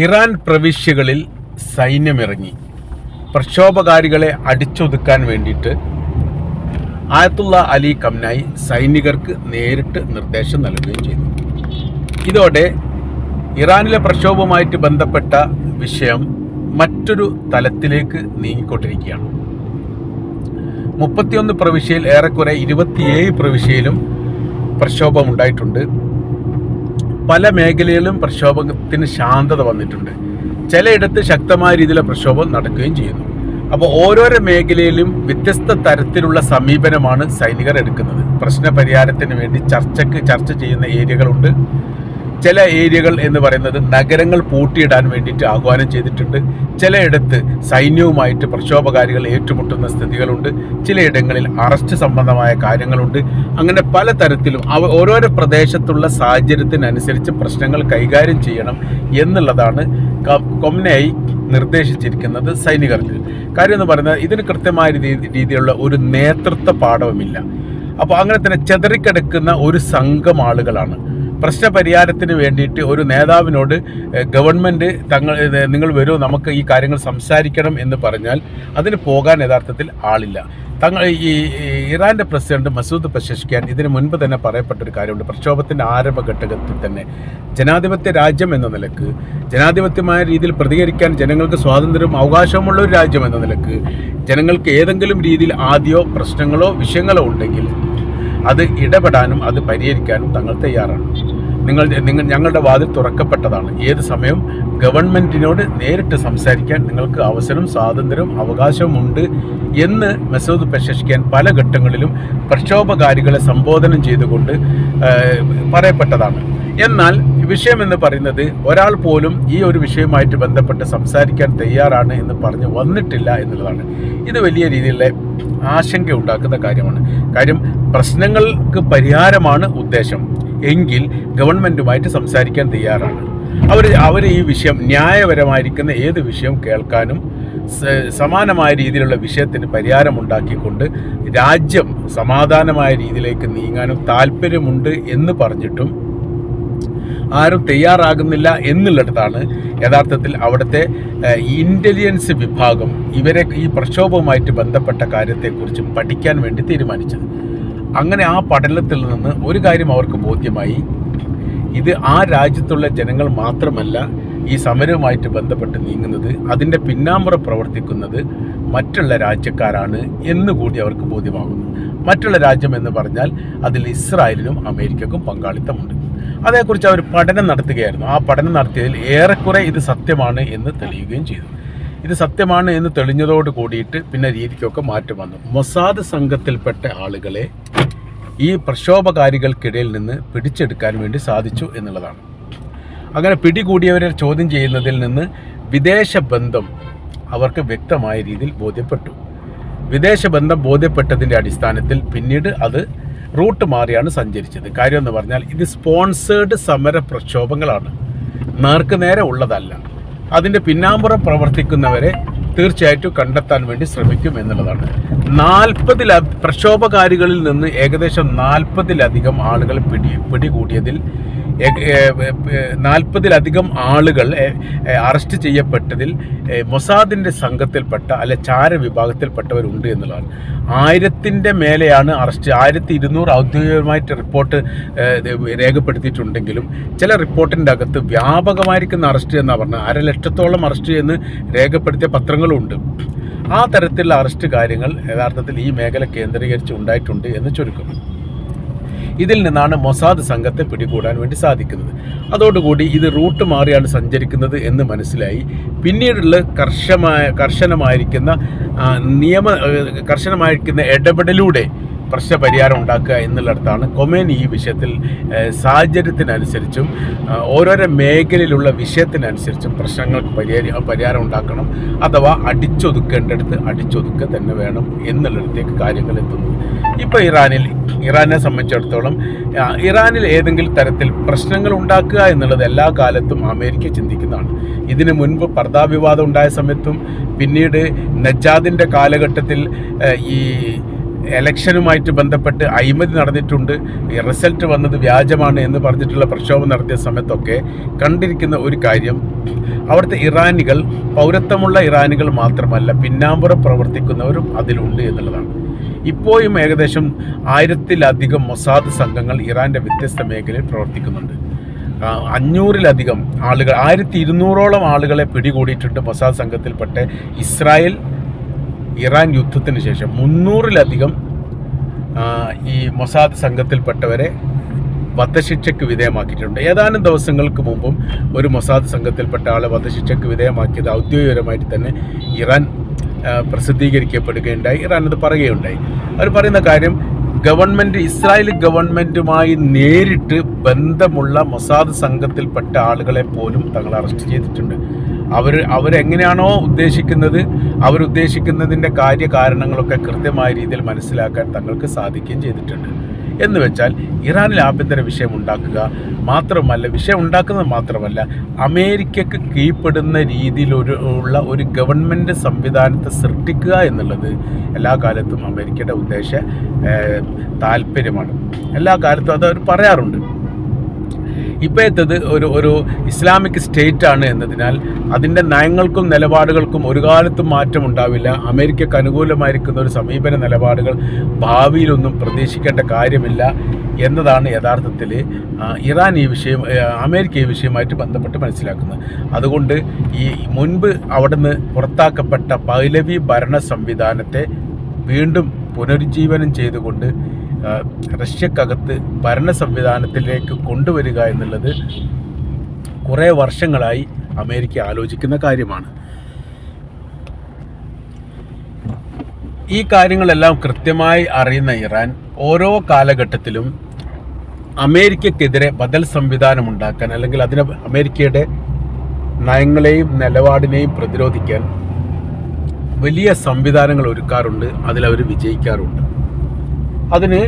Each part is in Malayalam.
ഇറാൻ പ്രവിശ്യകളിൽ സൈന്യമിറങ്ങി. പ്രക്ഷോഭകാരികളെ അടിച്ചൊതുക്കാൻ വേണ്ടിയിട്ട് ആയത്തുള്ള അലി കംനായി സൈനികർക്ക് നേരിട്ട് നിർദ്ദേശം നൽകുകയും ചെയ്തു. ഇതോടെ ഇറാനിലെ പ്രക്ഷോഭവുമായിട്ട് ബന്ധപ്പെട്ട വിഷയം മറ്റൊരു തലത്തിലേക്ക് നീങ്ങിക്കൊണ്ടിരിക്കുകയാണ്. മുപ്പത്തിയൊന്ന് പ്രവിശ്യയിൽ ഏറെക്കുറെ ഇരുപത്തിയേഴ് പ്രവിശ്യയിലും പ്രക്ഷോഭം ഉണ്ടായിട്ടുണ്ട് പല മേഖലയിലും പ്രക്ഷോഭത്തിന് ശാന്തത വന്നിട്ടുണ്ട്. ചിലയിടത്ത് ശക്തമായ രീതിയിലുള്ള പ്രക്ഷോഭം നടക്കുകയും ചെയ്യുന്നു. അപ്പോൾ ഓരോരോ മേഖലയിലും വ്യത്യസ്ത തരത്തിലുള്ള സമീപനമാണ് സൈനികർ എടുക്കുന്നത്. പ്രശ്ന പരിഹാരത്തിന് വേണ്ടി ചർച്ചയ്ക്ക് ചർച്ച ചെയ്യുന്ന ഏരിയകളുണ്ട്. ചില ഏരിയകൾ എന്ന് പറയുന്നത് നഗരങ്ങൾ പൂട്ടിയിടാൻ വേണ്ടിയിട്ട് ആഹ്വാനം ചെയ്തിട്ടുണ്ട്. ചിലയിടത്ത് സൈന്യവുമായിട്ട് പ്രക്ഷോഭകാരികൾ ഏറ്റുമുട്ടുന്ന സ്ഥിതികളുണ്ട്. ചിലയിടങ്ങളിൽ അറസ്റ്റ് സംബന്ധമായ കാര്യങ്ങളുണ്ട്. അങ്ങനെ പലതരത്തിലും അവ ഓരോരോ പ്രദേശത്തുള്ള സാഹചര്യത്തിനനുസരിച്ച് പ്രശ്നങ്ങൾ കൈകാര്യം ചെയ്യണം എന്നുള്ളതാണ് കൊമ്നയായി നിർദ്ദേശിച്ചിരിക്കുന്നത് സൈനികർക്ക് കാര്യം എന്ന് പറയുന്നത് ഇതിന് കൃത്യമായ രീതി- രീതിയിലുള്ള ഒരു നേതൃത്വ പാഠവുമില്ല. അപ്പോൾ അങ്ങനെ തന്നെ ചെതറിക്കിടക്കുന്ന ഒരു സംഘം ആളുകളാണ്. പ്രശ്നപരിഹാരത്തിന് വേണ്ടിയിട്ട് ഒരു നേതാവിനോട് ഗവൺമെന്റ് തങ്ങൾ നിങ്ങൾ വരൂ നമുക്ക് ഈ കാര്യങ്ങൾ സംസാരിക്കണം എന്ന് പറഞ്ഞാൽ അതിന് പോകാൻ യഥാർത്ഥത്തിൽ ആളില്ല. തങ്ങൾ ഈ ഇറാന്റെ പ്രസിഡന്റ് മസൂദ് പ്രശസിക്കാൻ ഇതിന് മുൻപ് തന്നെ പറയപ്പെട്ടൊരു കാര്യമുണ്ട്. പ്രക്ഷോഭത്തിന്റെ ആരംഭഘട്ടത്തിൽ തന്നെ ജനാധിപത്യ രാജ്യം എന്ന നിലയ്ക്ക് ജനാധിപത്യമായ രീതിയിൽ പ്രതികരിക്കാൻ ജനങ്ങൾക്ക് സ്വാതന്ത്ര്യവും അവകാശവുമുള്ള ഒരു രാജ്യം എന്ന നിലയ്ക്ക് ജനങ്ങൾക്ക് ഏതെങ്കിലും രീതിയിൽ ആദ്യമോ പ്രശ്നങ്ങളോ വിഷയങ്ങളോ ഉണ്ടെങ്കിൽ അത് ഇടപെടാനും അത് പരിഹരിക്കാനും തങ്ങൾ തയ്യാറാണ്. നിങ്ങൾ നിങ്ങൾ ഞങ്ങളുടെ വാതിൽ തുറക്കപ്പെട്ടതാണ്. ഏത് സമയവും ഗവൺമെന്റിനോട് നേരിട്ട് സംസാരിക്കാൻ നിങ്ങൾക്ക് അവസരം സ്വാതന്ത്ര്യവും അവകാശവും ഉണ്ട് എന്ന് മെസൂദ് പെഷഷ്ഖാൻ പല ഘട്ടങ്ങളിലും പ്രക്ഷോഭകാരികളെ സംബോധനം ചെയ്തുകൊണ്ട് പറയപ്പെട്ടതാണ്. എന്നാൽ വിഷയം എന്ന് പറയുന്നത് ഒരാൾ പോലും ഈ ഒരു വിഷയവുമായിട്ട് ബന്ധപ്പെട്ട് സംസാരിക്കാൻ തയ്യാറാണ് എന്ന് പറഞ്ഞ് വന്നിട്ടില്ല എന്നുള്ളതാണ്. ഇത് വലിയ രീതിയിലുള്ള ആശങ്ക ഉണ്ടാക്കുന്ന കാര്യമാണ്. കാര്യം പ്രശ്നങ്ങൾക്ക് പരിഹാരമാണ് ഉദ്ദേശം. എങ്കിൽ ഗവൺമെന്റുമായിട്ട് സംസാരിക്കാൻ തയ്യാറാണ്. അവർ അവർ ഈ വിഷയം ന്യായപരമായിരിക്കുന്ന ഏത് വിഷയം കേൾക്കാനും സമാനമായ രീതിയിലുള്ള വിഷയത്തിന് പരിഹാരമുണ്ടാക്കിക്കൊണ്ട് രാജ്യം സമാധാനമായ രീതിയിലേക്ക് നീങ്ങാനും താല്പര്യമുണ്ട് എന്ന് പറഞ്ഞിട്ടും ആരും തയ്യാറാകുന്നില്ല എന്നുള്ളിടത്താണ് യഥാർത്ഥത്തിൽ അവിടുത്തെ ഇന്റലിജൻസ് വിഭാഗം ഇവരെ ഈ പ്രക്ഷോഭവുമായിട്ട് ബന്ധപ്പെട്ട കാര്യത്തെക്കുറിച്ച് പഠിക്കാൻ വേണ്ടി തീരുമാനിച്ചത്. അങ്ങനെ ആ പഠനത്തിൽ നിന്ന് ഒരു കാര്യം അവർക്ക് ബോധ്യമായി. ഇത് ആ രാജ്യത്തുള്ള ജനങ്ങൾ മാത്രമല്ല ഈ സമരവുമായിട്ട് ബന്ധപ്പെട്ട് നീങ്ങുന്നത് അതിന്റെ പിന്നാമ്പുറ പ്രവർത്തിക്കുന്നത് മറ്റുള്ള രാജ്യക്കാരാണ് എന്ന് കൂടി അവർക്ക് ബോധ്യമാകുന്നു. മറ്റുള്ള രാജ്യം എന്ന് പറഞ്ഞാൽ അതിൽ ഇസ്രായേലിനും അമേരിക്കക്കും പങ്കാളിത്തമുണ്ട്. അതേക്കുറിച്ച് അവർ പഠനം നടത്തുകയായിരുന്നു. ആ പഠനം നടത്തിയതിൽ ഏറെക്കുറെ ഇത് സത്യമാണ് എന്ന് തെളിയുകയും ചെയ്തു. ഇത് സത്യമാണ് എന്ന് തെളിഞ്ഞതോട് കൂടിയിട്ട് പിന്നെ രീതിക്കൊക്കെ മാറ്റം വന്നു. മൊസാദ് സംഘത്തിൽപ്പെട്ട ആളുകളെ ഈ പ്രക്ഷോഭകാരികൾക്കിടയിൽ നിന്ന് പിടിച്ചെടുക്കാൻ വേണ്ടി സാധിച്ചു എന്നുള്ളതാണ്. അങ്ങനെ പിടികൂടിയവരെ ചോദ്യം ചെയ്യുന്നതിൽ നിന്ന് വിദേശ ബന്ധം അവർക്ക് വ്യക്തമായ രീതിയിൽ ബോധ്യപ്പെട്ടു. വിദേശ ബന്ധം ബോധ്യപ്പെട്ടതിന്റെ അടിസ്ഥാനത്തിൽ പിന്നീട് അത് റൂട്ട് മാറിയാണ് സഞ്ചരിച്ചത്. കാര്യം എന്ന് പറഞ്ഞാൽ ഇത് സ്പോൺസേഡ് സമര പ്രക്ഷോഭങ്ങളാണ്. നേർക്ക് നേരെ ഉള്ളതല്ല. അതിന്റെ പിന്നാമ്പുറം പ്രവർത്തിക്കുന്നവരെ തീർച്ചയായിട്ടും കണ്ടെത്താൻ വേണ്ടി ശ്രമിക്കും എന്നുള്ളതാണ്. നാൽപ്പതില പ്രക്ഷോഭകാരികളിൽ നിന്ന് ഏകദേശം നാൽപ്പതിലധികം ആളുകൾ പിടി പിടികൂടിയതിൽ നാൽപ്പതിലധികം ആളുകൾ അറസ്റ്റ് ചെയ്യപ്പെട്ടതിൽ മൊസാദിന്റെ സംഘത്തിൽപ്പെട്ട അല്ലെ ചാര വിഭാഗത്തിൽപ്പെട്ടവരുണ്ട് എന്നുള്ളതാണ്. ആയിരത്തിന്റെ മേലെയാണ് അറസ്റ്റ്. ആയിരത്തി ഇരുന്നൂറ് ഔദ്യോഗികമായിട്ട് റിപ്പോർട്ട് രേഖപ്പെടുത്തിയിട്ടുണ്ടെങ്കിലും ചില റിപ്പോർട്ടിന്റെ അകത്ത് വ്യാപകമായിരിക്കുന്ന അറസ്റ്റ് എന്നാണ് പറഞ്ഞത്. അരലക്ഷത്തോളം അറസ്റ്റ് എന്ന് രേഖപ്പെടുത്തിയ പത്രങ്ങളുണ്ട്. ആ തരത്തിലുള്ള അറസ്റ്റ് കാര്യങ്ങൾ യഥാർത്ഥത്തിൽ ഈ മേഖല കേന്ദ്രീകരിച്ച് ഉണ്ടായിട്ടുണ്ട് എന്ന് ചുരുക്കം. ഇതിൽ നിന്നാണ് മൊസാദ് സംഘത്തെ പിടികൂടാൻ വേണ്ടി സാധിക്കുന്നത്. അതോടുകൂടി ഇത് റൂട്ട് മാറിയാണ് സഞ്ചരിക്കുന്നത് എന്ന് മനസ്സിലായി. പിന്നീടുള്ള കർശമായ കർശനമായിരിക്കുന്ന നിയമ കർശനമായിരിക്കുന്ന ഇടപെടലൂടെ പ്രശ്നപരിഹാരം ഉണ്ടാക്കുക എന്നുള്ളിടത്താണ് കൊമേൻ ഈ വിഷയത്തിൽ സാഹചര്യത്തിനനുസരിച്ചും ഓരോരോ മേഖലയിലുള്ള വിഷയത്തിനനുസരിച്ചും പ്രശ്നങ്ങൾക്ക് പരിഹാര പരിഹാരം ഉണ്ടാക്കണം അഥവാ അടിച്ചൊതുക്കേണ്ടടുത്ത് അടിച്ചൊതുക്കുക തന്നെ വേണം എന്നുള്ളിടത്തേക്ക് കാര്യങ്ങൾ എത്തുന്നു. ഇപ്പോൾ ഇറാനിൽ ഇറാനെ സംബന്ധിച്ചിടത്തോളം ഇറാനിൽ ഏതെങ്കിലും തരത്തിൽ പ്രശ്നങ്ങൾ ഉണ്ടാക്കുക എന്നുള്ളത് എല്ലാ കാലത്തും അമേരിക്ക ചിന്തിക്കുന്നതാണ്. ഇതിനു മുൻപ് പർദാവിവാദം ഉണ്ടായ സമയത്തും പിന്നീട് നജാദിന്റെ കാലഘട്ടത്തിൽ ഈ എലക്ഷനുമായിട്ട് ബന്ധപ്പെട്ട് അഴിമതി നടന്നിട്ടുണ്ട്. റിസൾട്ട് വന്നത് വ്യാജമാണ് എന്ന് പറഞ്ഞിട്ടുള്ള പ്രക്ഷോഭം നടത്തിയ സമയത്തൊക്കെ കണ്ടിരിക്കുന്ന ഒരു കാര്യം അവിടുത്തെ ഇറാനികൾ പൗരത്വമുള്ള ഇറാനികൾ മാത്രമല്ല പിന്നാമ്പുറം പ്രവർത്തിക്കുന്നവരും അതിലുണ്ട് എന്നുള്ളതാണ്. ഇപ്പോഴും ഏകദേശം ആയിരത്തിലധികം മൊസാദ് സംഘങ്ങൾ ഇറാന്റെ വ്യത്യസ്ത മേഖലയിൽ പ്രവർത്തിക്കുന്നുണ്ട്. അഞ്ഞൂറിലധികം ആളുകൾ ആയിരത്തി ഇരുന്നൂറോളം ആളുകളെ പിടികൂടിയിട്ടുണ്ട് മൊസാദ് സംഘത്തിൽപ്പെട്ട ഇസ്രായേൽ ഇറാൻ യുദ്ധത്തിന് ശേഷം മുന്നൂറിലധികം ഈ മൊസാദ് സംഘത്തിൽപ്പെട്ടവരെ വധശിക്ഷയ്ക്ക് വിധേയമാക്കിയിട്ടുണ്ട്. ഏതാനും ദിവസങ്ങൾക്ക് മുമ്പും ഒരു മൊസാദ് സംഘത്തിൽപ്പെട്ട ആളെ വധശിക്ഷയ്ക്ക് വിധേയമാക്കിയത് ഔദ്യോഗികപരമായിട്ട് തന്നെ ഇറാൻ പ്രസിദ്ധീകരിക്കപ്പെടുകയുണ്ടായി. ഇറാൻ അത് പറയുകയുണ്ടായി. അവർ പറയുന്ന കാര്യം ഗവൺമെന്റ് ഇസ്രായേൽ ഗവൺമെന്റുമായി നേരിട്ട് ബന്ധമുള്ള മൊസാദ് സംഘത്തിൽപ്പെട്ട ആളുകളെ പോലും തങ്ങൾ അറസ്റ്റ് ചെയ്തിട്ടുണ്ട്. അവർ അവരെങ്ങനെയാണോ ഉദ്ദേശിക്കുന്നത് അവരുദ്ദേശിക്കുന്നതിന്റെ കാര്യകാരണങ്ങളൊക്കെ കൃത്യമായ രീതിയിൽ മനസ്സിലാക്കാൻ തങ്ങൾക്ക് സാധിക്കുകയും ചെയ്തിട്ടുണ്ട്. എന്ന് വെച്ചാൽ ഇറാനിൽ ആഭ്യന്തര വിഷയം ഉണ്ടാക്കുക മാത്രമല്ല വിഷയം ഉണ്ടാക്കുന്നത് മാത്രമല്ല അമേരിക്കക്ക് കീഴ്പ്പെടുന്ന രീതിയിൽ ഒരു ഉള്ള ഒരു ഗവൺമെന്റ് സംവിധാനത്തെ സൃഷ്ടിക്കുക എന്നുള്ളത് എല്ലാ കാലത്തും അമേരിക്കയുടെ ഉദ്ദേശ താല്പര്യമാണ്. എല്ലാ കാലത്തും അത് അവർ പറയാറുണ്ട്. ഇപ്പോഴത്തത് ഒരു ഒരു ഇസ്ലാമിക് സ്റ്റേറ്റ് ആണ് എന്നതിനാൽ അതിന്റെ നയങ്ങൾക്കും നിലപാടുകൾക്കും ഒരു കാലത്തും മാറ്റം ഉണ്ടാവില്ല. അമേരിക്കക്ക് അനുകൂലമായിരിക്കുന്ന ഒരു സമീപന നിലപാടുകൾ ഭാവിയിലൊന്നും പ്രതീക്ഷിക്കേണ്ട കാര്യമില്ല എന്നതാണ് യഥാർത്ഥത്തിൽ ഇറാൻ ഈ വിഷയം അമേരിക്ക ഈ വിഷയമായിട്ട് ബന്ധപ്പെട്ട് മനസ്സിലാക്കുന്നത്. അതുകൊണ്ട് ഈ മുൻപ് അവിടുന്ന് പുറത്താക്കപ്പെട്ട പൈലവി ഭരണ സംവിധാനത്തെ വീണ്ടും പുനരുജ്ജീവനം ചെയ്തുകൊണ്ട് റഷ്യക്കകത്ത് ഭരണ സംവിധാനത്തിലേക്ക് കൊണ്ടുവരിക എന്നുള്ളത് കുറേ വർഷങ്ങളായി അമേരിക്ക ആലോചിക്കുന്ന കാര്യമാണ്. ഈ കാര്യങ്ങളെല്ലാം കൃത്യമായി അറിയുന്ന ഇറാൻ ഓരോ കാലഘട്ടത്തിലും അമേരിക്കക്കെതിരെ ബദൽ സംവിധാനം ഉണ്ടാക്കാൻ അല്ലെങ്കിൽ അതിനെ അമേരിക്കയുടെ നയങ്ങളെയും നിലപാടിനെയും പ്രതിരോധിക്കാൻ വലിയ സംവിധാനങ്ങൾ ഒരുക്കാറുണ്ട് അതിലവർ വിജയിക്കാറുണ്ട്. അതിന്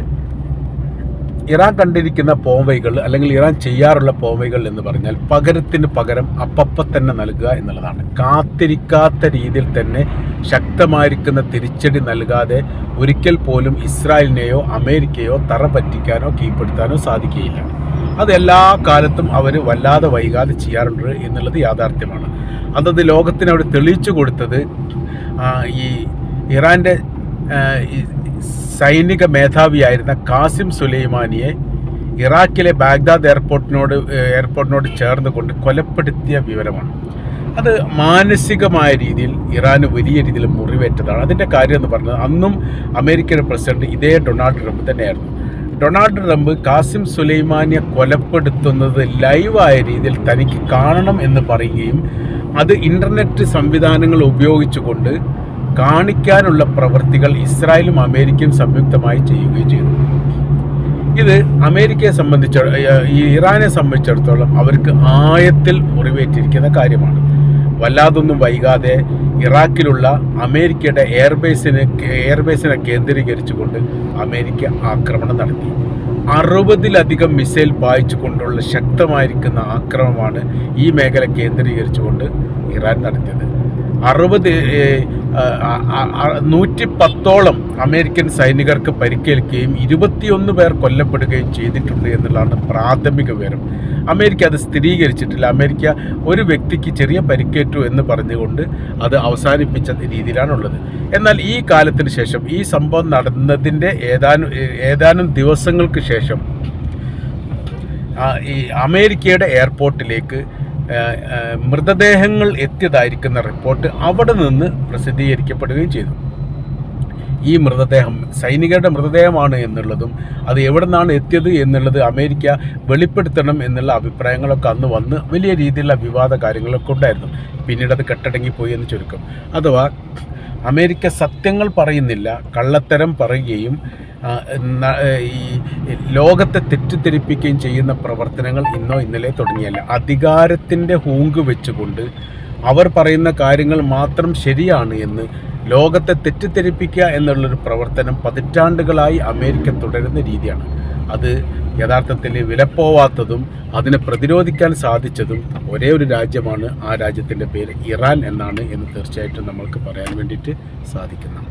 ഇറാൻ കണ്ടിരിക്കുന്ന പോംവൈകൾ അല്ലെങ്കിൽ ഇറാൻ ചെയ്യാറുള്ള പോംവൈകൾ എന്ന് പറഞ്ഞാൽ പകരത്തിന് പകരം അപ്പപ്പം തന്നെ നൽകുക എന്നുള്ളതാണ്. കാത്തിരിക്കാത്ത രീതിയിൽ തന്നെ ശക്തമായിരിക്കുന്ന തിരിച്ചടി നൽകാതെ ഒരിക്കൽ പോലും ഇസ്രായേലിനെയോ അമേരിക്കയോ തറ പറ്റിക്കാനോ കീഴ്പ്പെടുത്താനോ സാധിക്കുകയില്ല. അത് എല്ലാ കാലത്തും അവർ വല്ലാതെ വൈകാതെ ചെയ്യാറുണ്ട് എന്നുള്ളത് യാഥാർത്ഥ്യമാണ്. അതത് ലോകത്തിന് അവർ തെളിയിച്ചു കൊടുത്തത് ഈ ഇറാന്റെ സൈനിക മേധാവിയായിരുന്ന കാസിം സുലൈമാനിയെ ഇറാഖിലെ ബാഗ്ദാദ് എയർപോർട്ടിനോട് എയർപോർട്ടിനോട് ചേർന്ന് കൊണ്ട് കൊലപ്പെടുത്തിയ വിവരമാണ്. അത് മാനസികമായ രീതിയിൽ ഇറാന് വലിയ രീതിയിൽ മുറിവേറ്റതാണ്. അതിന്റെ കാര്യം എന്ന് പറഞ്ഞത് അന്നും അമേരിക്കൻ പ്രസിഡന്റ് ഇതേ ഡൊണാൾഡ് ട്രംപ് തന്നെയായിരുന്നു. ഡൊണാൾഡ് ട്രംപ് കാസിം സുലൈമാനിയെ കൊലപ്പെടുത്തുന്നത് ലൈവായ രീതിയിൽ തനിക്ക് കാണണം എന്ന് പറയുകയും അത് ഇന്റർനെറ്റ് സംവിധാനങ്ങൾ ഉപയോഗിച്ചുകൊണ്ട് കാണിക്കാനുള്ള പ്രവൃത്തികൾ ഇസ്രായേലും അമേരിക്കയും സംയുക്തമായി ചെയ്യുകയും ചെയ്തു. ഇത് അമേരിക്കയെ സംബന്ധിച്ച ഈ ഇറാനെ സംബന്ധിച്ചിടത്തോളം അവർക്ക് ആയത്തിൽ മുറിവേറ്റിരിക്കുന്ന കാര്യമാണ്. വല്ലാതൊന്നും വൈകാതെ ഇറാഖിലുള്ള അമേരിക്കയുടെ എയർബേസിന് എയർബേസിനെ കേന്ദ്രീകരിച്ചുകൊണ്ട് അമേരിക്ക ആക്രമണം നടത്തി. അറുപതിലധികം മിസൈൽ പായിച്ചു കൊണ്ടുള്ള ശക്തമായിരിക്കുന്ന ആക്രമണമാണ് ഈ മേഖല കേന്ദ്രീകരിച്ചുകൊണ്ട് ഇറാൻ നടത്തിയത്. അറുപത് നൂറ്റി പത്തോളം അമേരിക്കൻ സൈനികർക്ക് പരിക്കേൽക്കുകയും ഇരുപത്തിയൊന്ന് പേർ കൊല്ലപ്പെടുകയും ചെയ്തിട്ടുണ്ട് എന്നുള്ളതാണ് പ്രാഥമിക വിവരം. അമേരിക്ക അത് സ്ഥിരീകരിച്ചിട്ടില്ല. അമേരിക്ക ഒരു വ്യക്തിക്ക് ചെറിയ പരിക്കേറ്റു എന്ന് പറഞ്ഞുകൊണ്ട് അത് അവസാനിപ്പിച്ച രീതിയിലാണുള്ളത്. എന്നാൽ ഈ കാലത്തിന് ശേഷം ഈ സംഭവം നടന്നതിന്റെ ഏതാനും ഏതാനും ദിവസങ്ങൾക്ക് ശേഷം ഈ അമേരിക്കയുടെ എയർപോർട്ടിലേക്ക് മൃതദേഹങ്ങൾ എത്തിയതായിരിക്കുന്ന റിപ്പോർട്ട് അവിടെ നിന്ന് പ്രസിദ്ധീകരിക്കപ്പെടുകയും ചെയ്തു. ഈ മൃതദേഹം സൈനികരുടെ മൃതദേഹമാണ് എന്നുള്ളതും അത് എവിടെ നിന്നാണ് എത്തിയത് എന്നുള്ളത് അമേരിക്ക വെളിപ്പെടുത്തണം എന്നുള്ള അഭിപ്രായങ്ങളൊക്കെ അന്ന് വന്ന് വലിയ രീതിയിലുള്ള വിവാദ കാര്യങ്ങളൊക്കെ ഉണ്ടായിരുന്നു. പിന്നീട് അത് കെട്ടടങ്ങിപ്പോയി എന്ന് ചുരുക്കം. അഥവാ അമേരിക്ക സത്യങ്ങൾ പറയുന്നില്ല കള്ളത്തരം പറയുകയും ഈ ലോകത്തെ തെറ്റിദ്ധരിപ്പിക്കുകയും ചെയ്യുന്ന പ്രവർത്തനങ്ങൾ ഇന്നോ ഇന്നലെ തുടങ്ങിയല്ല. അധികാരത്തിന്റെ ഹൂങ്ക് വെച്ചുകൊണ്ട് അവർ പറയുന്ന കാര്യങ്ങൾ മാത്രം ശരിയാണ് എന്ന് ലോകത്തെ തെറ്റിദ്ധരിപ്പിക്കുക എന്നുള്ളൊരു പ്രവർത്തനം പതിറ്റാണ്ടുകളായി അമേരിക്ക തുടരുന്ന രീതിയാണ്. അത് യഥാർത്ഥത്തിൽ വിലപ്പോവാത്തതും അതിനെ പ്രതിരോധിക്കാൻ സാധിച്ചതും ഒരേ ഒരു രാജ്യമാണ് ആ രാജ്യത്തിന്റെ പേര് ഇറാൻ എന്നാണ് എന്ന് തീർച്ചയായിട്ടും നമ്മൾക്ക് പറയാൻ വേണ്ടിയിട്ട് സാധിക്കുന്നത്.